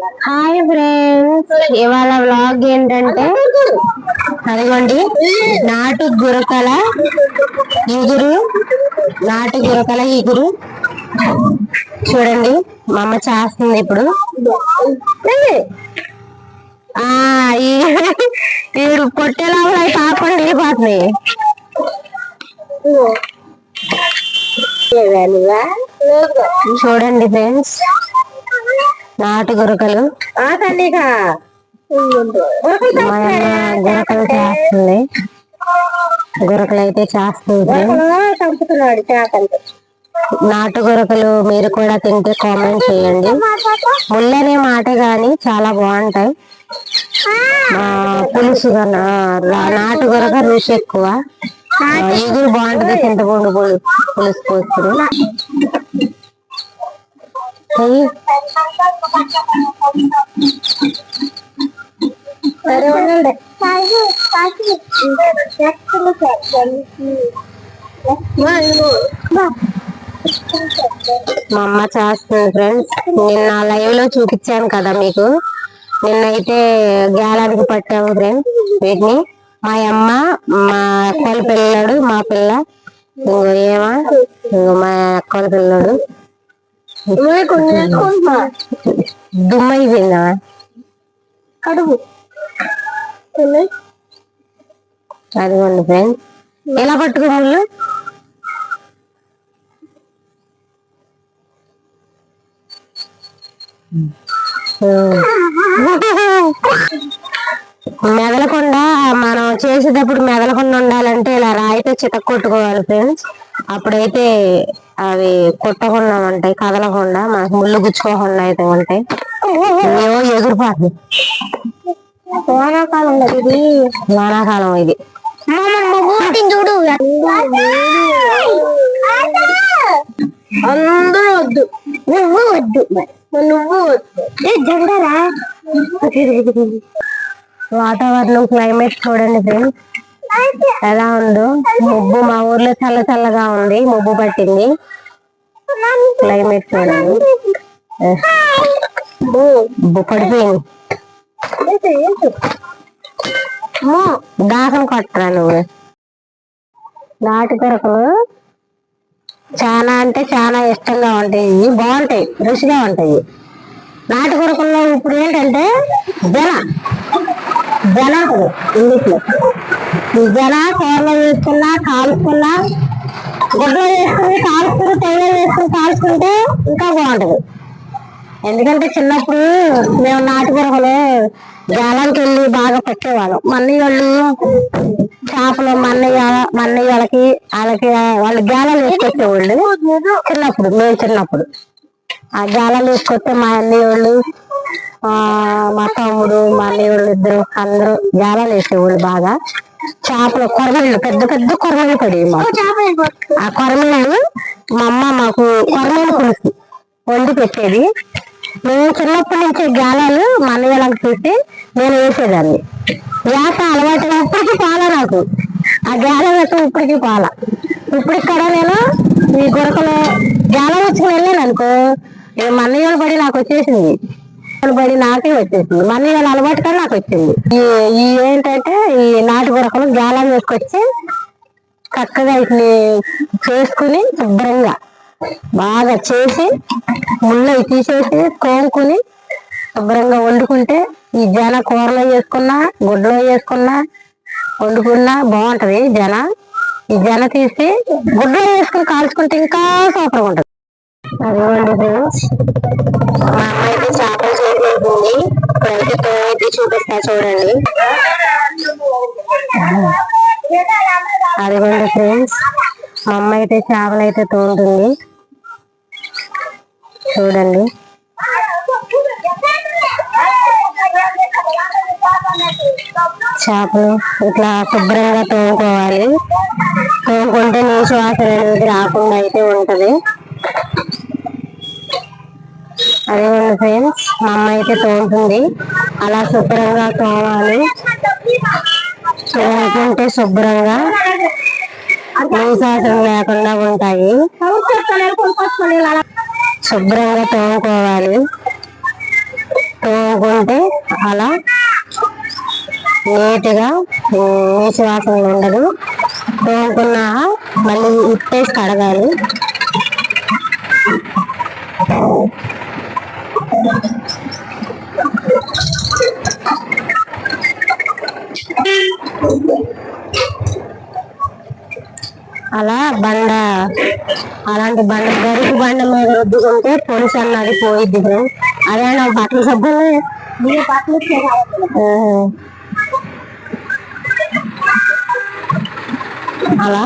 Hi friends ఇవాళ vlog ఏంటంటే అదిగోండి నాటు గురకల ఇగురు నాటు గురకల ఇగురు. చూడండి మా అమ్మ చేస్తుంది ఇప్పుడు. ఆ ఈ ఇప్పుడు పొట్టే లోపల అవి పాపం వెళ్ళిపోతున్నాయి చూడండి ఫ్రెండ్స్ నాటు గురకలు. మా అమ్మ గురకలు చేస్తుంది. గురకలు అయితే చేస్తుంది. నాటు గురకలు మీరు కూడా తింటే కామెంట్ చేయండి. ముళ్ళనే మాట గాని చాలా బాగుంటాయి. పులుసు నాటు గురక రుచి ఎక్కువ. ఇగురు బాగుంటది చింతపండు పులు సరే మా అమ్మ చేస్తుంది ఫ్రెండ్స్ నిన్న లైవ్లో చూపించాను కదా మీకు. నిన్నైతే గ్యాలరీకి పట్టాము ఫ్రెండ్స్ వీటిని. మా అమ్మ మా అక్కల పిల్లడు మా పిల్ల. ఇంకో ఏమా? ఇంకో మా అక్కల పిల్లడు. దుమ్మ అయిపోయిందా కడుగు అదిగోండి ఫ్రెండ్స్ ఎలా పట్టుకో ముళ్ళు మెదలకుండా మనం చేసేటప్పుడు మెదలకుండా ఉండాలంటే ఇలా రాయితో చితక్ కొట్టుకోవాలి ఫ్రెండ్స్ అప్పుడైతే అవి కొట్టకుండా ఉంటాయి కదలకుండా మనకు ముళ్ళు గుచ్చుకోకుండా అయితే ఉంటాయి. ఏవో ఎగిరిపోతుంది వానాకాలం ఇది. వానాకాలం ఇది. చూడు అందరూ వద్దు. నువ్వు వద్దు. నువ్వు వద్దు. జెండరా వాతావరణం క్లైమేట్ చూడండి ఫ్రెండ్స్ ఎలా ఉందో? ముబ్బు మా ఊర్లో చల్ల చల్లగా ఉంది ముబ్బు పట్టింది. క్లైమేట్ చూడండి. పడిపోయింది. దాహం కొట్టరా నువ్వు? నాటు కొరకలు చాలా అంటే చాలా ఇష్టంగా ఉంటాయి. బాగుంటాయి రుచిగా ఉంటాయి. నాటు కొరకుల్లో ఇప్పుడు ఏంటంటే జన జన ఇంగ్లీష్లో. ఈ కోళ్ళ వేసుకున్నా కాల్చుకున్నా గుడ్డలో వేసుకుని కాల్చుకుని తైలో వేసుకుని కాల్చుకుంటే ఇంకా బాగుంటుంది. ఎందుకంటే చిన్నప్పుడు మేము నాటు జాలంకి వెళ్ళి బాగా పెట్టేవాళ్ళం మన్నయ్య వాళ్ళు చేపలు మన్నయ్య మన్నయ్య వాళ్ళకి వాళ్ళకి వాళ్ళు గాలాలు వేసుకొచ్చేవాళ్ళు చిన్నప్పుడు మేము చిన్నప్పుడు. ఆ గాలాలు వేసుకొస్తే మా అన్నయ్య వాళ్ళు ఆ మా తమ్ముడు మా అన్నయ్య వాళ్ళు ఇద్దరు అందరూ గాలాలు వేసేవాళ్ళు బాగా. చేపలు కొరమీళ్ళు పెద్ద పెద్ద కొరమీళ్ళు పడేవి మాకు. ఆ కొరమీళ్ళు మా అమ్మ మాకు కొరమీళ్ళు పులుసు వండి పెట్టేది. మేము చిన్నప్పటి నుంచి గాలాలు మా అన్నయ్య వాళ్ళకి చూసి నేను వేసేదాన్ని. వేట అలవాటు ఇప్పటికీ పాల నాకు. ఆ గాల వేట ఇప్పటికీ పాల. ఇప్పుడు ఇక్కడ నేను ఈ గురకలో గాలం వచ్చుకుని వెళ్ళాను అనుకో మా బడి నాకు వచ్చేసింది. పడి నాకే వచ్చేసింది. మళ్ళీ నేను వాళ్ళ అలవాటు కూడా నాకు వచ్చింది. ఈ ఏంటంటే ఈ నాటు గురకలు గాలం వేసుకొచ్చి చక్కగా వీటిని చేసుకుని శుభ్రంగా బాగా చేసి ముళ్ళు తీసేసి కోముకుని శుభ్రంగా వండుకుంటే ఈ జన కూరలో వేసుకున్నా గుడ్డలో వేసుకున్నా వండుకున్నా బాగుంటది. జన ఈ జన తీసి గుడ్డలో వేసుకుని కాల్చుకుంటే ఇంకా సూపర్గా ఉంటుంది. అదేమండి ఫ్రెండ్స్ మా అమ్మ అయితే చేపలు చేసేసింది ఇప్పుడైతే తోమైతే చూపిస్తా చూడండి. అదిగోండి ఫ్రెండ్స్ మా అమ్మ అయితే చేపలు అయితే తోముతుంది. చూడండి. చేపలు ఇట్లా శుభ్రంగా తోముకోవాలి. తోముకుంటే నీసు వాసన అనేది రాకుండా అయితే ఉంటది. అదేమండి ఫ్రెండ్స్ మా అమ్మ అయితే తోముతుంది అలా శుభ్రంగా తోమాలి. తోముకుంటే శుభ్రంగా నీసాసం లేకుండా ఉంటాయి. శుభ్రంగా తోముకోవాలి. తోముకుంటే అలా నీట్గా నీసు వాసన ఉండదు. తోముకున్నా మళ్ళీ ఇప్పేసి కడగాలి. అలా బండ అలాంటి బండ గరుకు బండ మీద రుద్దుకుంటే పొలుసు అన్నది పోయిద్ది అదే నా బట్టల సబ్బులు. అలా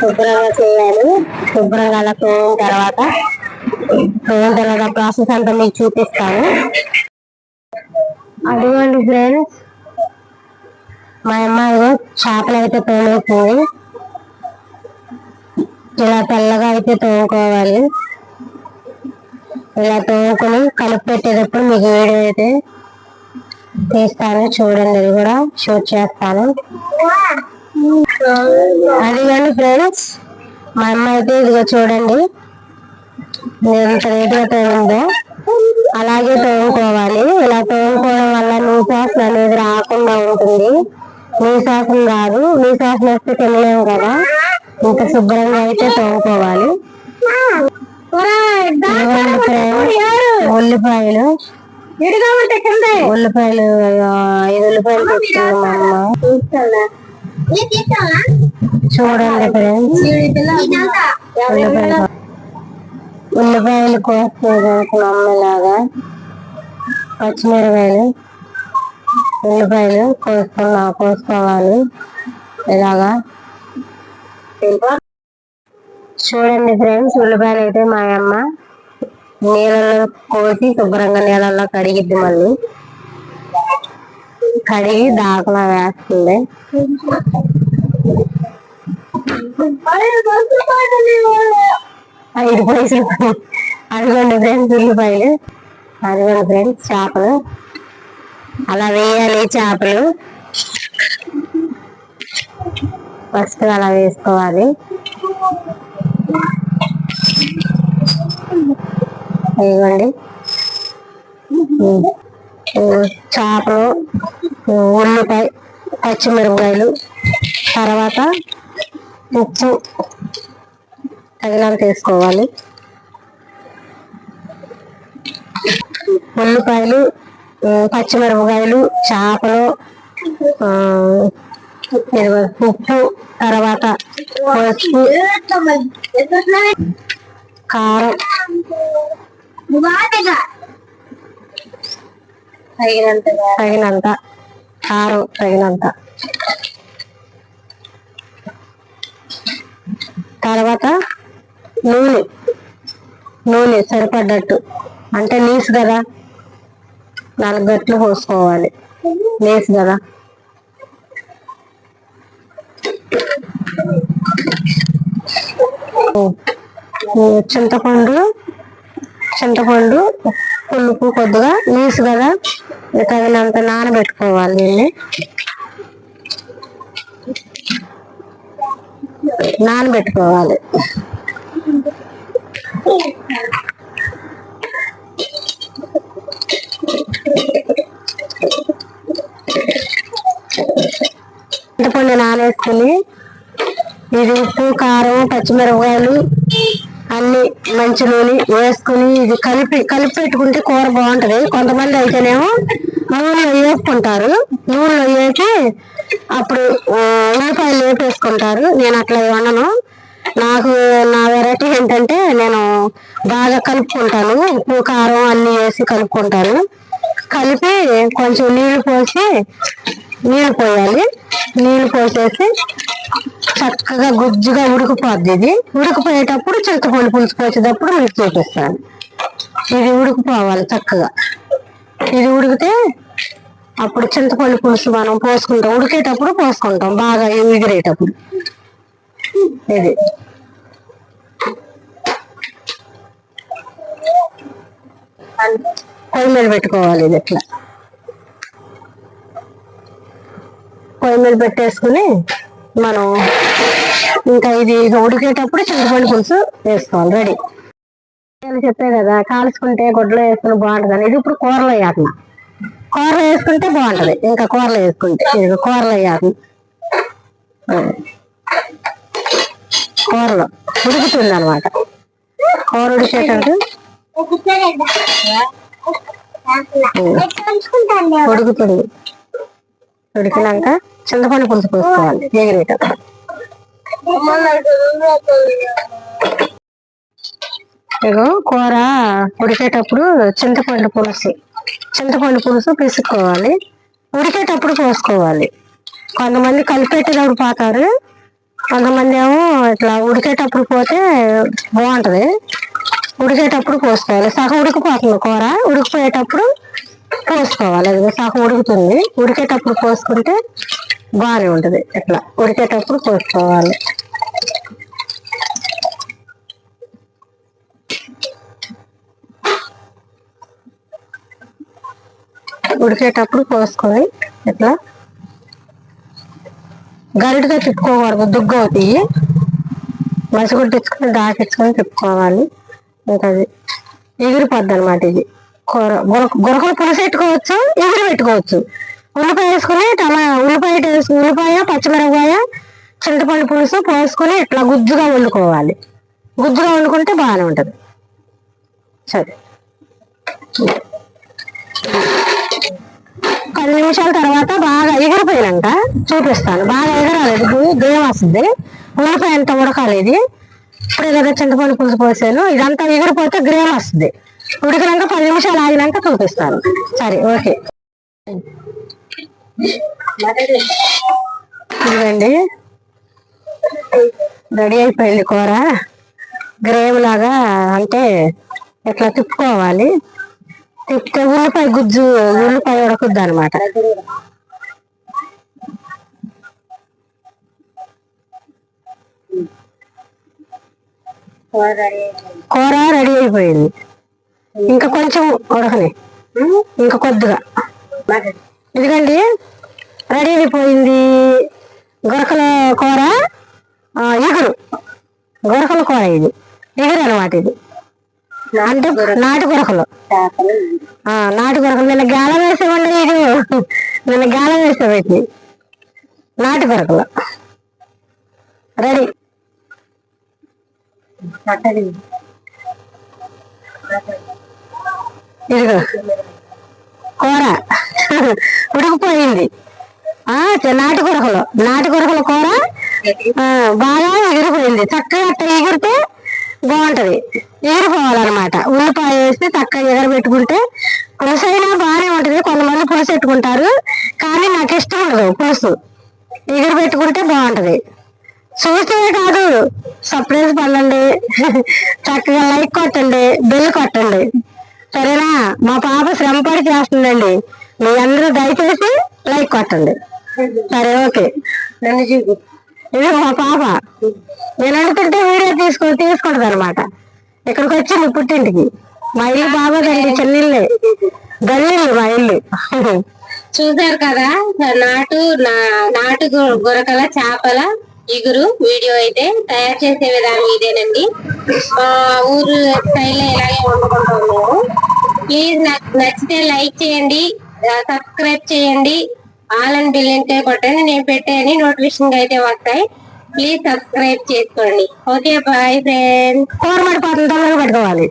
శుభ్రంగా చేయాలి. శుభ్రంగా అలా తోమిన తర్వాత తర్వాత ప్రాసెస్ అంతా మీకు చూపిస్తాను. అదిగోండి ఫ్రెండ్స్ మా అమ్మాయి చేపలు అయితే తోమేసింది ఇలా తెల్లగా అయితే తోముకోవాలి. ఇలా తోముకొని కలుపు పెట్టేటప్పుడు మీకు వీడియో అయితే తీస్తాను. చూడండి అది కూడా షూట్ చేస్తాను. అది కానీ ఫ్రెండ్స్ మా అమ్మ అయితే ఇదిగో చూడండి. ఎంత రేటుగా తోమిందో అలాగే తోముకోవాలి ఇలా తోముకోవడం వల్ల నీ వాసన అనేది రాకుండా ఉంటుంది. నీ వాసన రాదు నీ వాసన వస్తే తినలేము కదా. ఇంత శుభ్రంగా అయితే తోముకోవాలి ఉల్లిపాయలు. ఉల్లిపాయలు ఐదు ఉల్లిపాయలు తెచ్చింది మా అమ్మ. చూడండి ఫ్రెండ్స్ ఉల్లిపాయలు. ఉల్లిపాయలు కోసుకుంటున్నాం అమ్మలాగా పచ్చిమిరకాయలు ఉల్లిపాయలు కోసుకున్నా కోసుకోవాలి. ఇలాగా. చూడండి ఫ్రెండ్స్ ఉల్లిపాయలు అయితే మా అమ్మ నీళ్ళలో కోసి శుభ్రంగా నీళ్ళల్లో కడిగిద్ది మళ్ళీ. కడిగి దాకలా వేస్తుంది. ఐదు పైసలు అదిగోండి ఫ్రెండ్స్ ఉల్లిపాయలు అదిగోండి ఫ్రెండ్స్ చేపలు. అలా వేయాలి చేపలు. ఫస్ట్ అలా వేసుకోవాలి. ఇదిగోండి. చేపలు ఉల్లిపాయ పచ్చిమిరపకాయలు తర్వాత ఉప్పు. తగినంత వేసుకోవాలి. ఉల్లిపాయలు పచ్చిమిరపకాయలు చేపలు ఉప్పు తర్వాత పసుపు కారం తగినంత కారం తగినంత. తర్వాత నూనె. నూనె సరిపడ్డట్టు. అంటే నీసు కదా. నాలుగు గట్లు పోసుకోవాలి. నీసు కదా. చింతపండు చింతపండు పులుపు కొద్దిగా నీసు కదా. తగినంత నానబెట్టుకోవాలి దీన్ని. నానబెట్టుకోవాలి చింతపండు నానేసుకుని ఇది ఉప్పు కారం పచ్చిమిరపకాయలు అన్ని మంచి నూనె వేసుకుని ఇది కలిపి కలిపి పెట్టుకుంటే కూర బాగుంటది. కొంతమంది అయితేనేమో నూనెలో వేసుకుంటారు నూనెలో వేసి అప్పుడు ఉల్లిపాయలు వేపేసుకుంటారు. నేను అట్లా వండను. నాకు నా వెరైటీ ఏంటంటే నేను బాగా కలుపుకుంటాను. ఉప్పు కారం అన్ని వేసి కలుపుకుంటాను. కలిపి కొంచెం నీళ్ళు పోసి నీళ్ళు పోయాలి. నీళ్ళు పోసేసి చక్కగా గుజ్జుగా ఉడికిపోద్ది ఇది. ఉడికిపోయేటప్పుడు చింతపండు పులుసుకు వచ్చేటప్పుడు మీకు చూపిస్తాను ఇది ఉడికిపోవాలి చక్కగా. ఇది ఉడికితే అప్పుడు చింతపండు పులుసు మనం పోసుకుంటాం. ఉడికేటప్పుడు పోసుకుంటాం. బాగా ఎగిరేటప్పుడు. ఇది. పొయ్యి మీద పెట్టుకోవాలి ఇది ఇట్లా పొయ్యి మీద పెట్టేసుకుని మనం ఇంకా ఇది ఉడికేటప్పుడు చింతపండు పులుసు వేసుకోవాలి రెడీ. నేను చెప్పే కదా కాల్చుకుంటే గుడ్డలో వేసుకుని బాగుంటుంది అని ఇది ఇప్పుడు కూరలో వేయాలి కూరలో వేసుకుంటే బాగుంటది. ఇంకా కూరలో వేసుకుంటే ఇది కూరలో వేయాలి కూరలో ఉడుకుతుంది అనమాట కూర ఉడికేటట్టు ఉడుకుతుంది. ఉడికినాక చింతపండు పులుసు పోసుకోవాలి. ఇగో కూర ఉడికేటప్పుడు చింతపండు పులుసు. చింతపండు పులుసు పిసుకోవాలి ఉడికేటప్పుడు పోసుకోవాలి. కొంతమంది కలిపెట్టేటప్పుడు పోతారు. కొంతమంది ఏమో ఇట్లా ఉడికేటప్పుడు పోతే బాగుంటది. ఉడికేటప్పుడు పోసుకోవాలి. సగం ఉడికిపోతుంది కూర. ఉడికిపోయేటప్పుడు పోసుకోవాలి. అది సగం ఉడుకుతుంది. ఉడికేటప్పుడు పోసుకుంటే బాగానే ఉంటుంది ఇట్లా ఉడికేటప్పుడు పోసుకోవాలి ఉడికేటప్పుడు పోసుకొని ఇట్లా గరిటగా తిప్పుకోకూడదు దుగ్గ అవుతాయి. మసిగుడ్డించుకొని దాకించుకొని తిప్పుకోవాలి. ఇంకా అది ఎగిరిపోద్ది అనమాట ఇది. కూర గురక గురకలు పులుసు ఎగిరి పెట్టుకోవచ్చు. ఉల్లిపాయ వేసుకుని టమా ఉల్లిపాయ వేసి ఉల్లిపాయ పచ్చిమిరపకాయ చింతపండు పులుసు పోసుకొని ఇట్లా గుజ్జుగా వండుకోవాలి. గుజ్జుగా వండుకుంటే బాగానే ఉంటుంది. సరే. పది నిమిషాల తర్వాత బాగా ఎగిరిపోయినాక చూపిస్తాను. బాగా ఎగరాలి దేవ వస్తుంది. ఉల్లిపాయ అంత ఉడకాలి ఇది ఇప్పుడు ఏదో చింతపండు పులుసు పోసాను ఇదంతా ఎగిరిపోతే గ్రేమ్ వస్తుంది. ఉడికినాక పది నిమిషాలు ఆగినాక చూపిస్తాను. సరే ఓకే. ఇదిగండి. రెడీ అయిపోయింది కూర. గ్రేవ్ లాగా అంటే ఇట్లా తిప్పుకోవాలి? తిప్పితే ఉల్లిపాయ గుజ్జు ఉల్లిపాయ ఉడకుద్ది అనమాట కూర రెడీ అయిపోయింది. ఇంకా కొంచెం ఉడకని. ఇంకా కొద్దిగా. ఇదిగండి రెడీ అయిపోయింది. గొరకల కూర ఎగురు. గొరకల కూర ఇది. ఎగురు అనమాట ఇది. అంటే నాటు గొరకలు. నాటు గొరకలు. నిన్న గాలం వేసామండి ఇది నిన్న గాలం వేసేవాటి నాటు గొరకలు. రెడీ. ఇదిగో. కూర. ఉడికిపోయింది. ఆ చ- నాటు కూర బాగా ఎగిరిపోయింది. చక్కగా అట్ట ఎగిరితే బాగుంటది. ఎగిరిపోవాలన్నమాట. ఉల్లిపాయ వేసి చక్కగా ఎగరబెట్టుకుంటే పులుసు అయినా బాగానే ఉంటది. కొంతమంది పులుసు పెట్టుకుంటారు. కానీ నాకు ఇష్టం ఉండదు పులుసు. ఎగరబెట్టుకుంటే బాగుంటది. చూస్తే కాదు. సర్ప్రైజ్ పడండి చక్కగా లైక్ కొట్టండి. బిల్ కొట్టండి. సరేనా? మా పాప శ్రమపడి చేస్తుందండి. మీ అందరూ దయచేసి లైక్ కొట్టండి. సరే ఓకే. నన్ను చూపు. ఇది మా పాప. నేను అనుకుంటే వీడియో తీసుకో తీసుకుంటది అనమాట ఇక్కడికి వచ్చింది పుట్టింటికి. మా ఇల్లు బాగోదండి చిన్నిల్లే గల్లిల్లు మా ఇల్లు. చూసారు కదా నాటు నా- నాటు గురకల చేపల ఇగురు వీడియో అయితే తయారు చేసే విధానం ఇదేనండి. మా ఊరు స్టైల్ ఇలాగే వండుకుంటాం మేము ప్లీజ్ నాకు నచ్చితే లైక్ చేయండి. సబ్స్క్రైబ్ చేయండి. ఆల్ అండ్ బిల్ బటన్ నేను పెట్టేయని నోటిఫికేషన్ అయితే వస్తాయి. ప్లీజ్ సబ్స్క్రైబ్ చేసుకోండి. ఓకే బాయ్ ఫ్రెండ్స్ కూర పడిపోతుంది తొందరగా పెట్టుకోవాలి.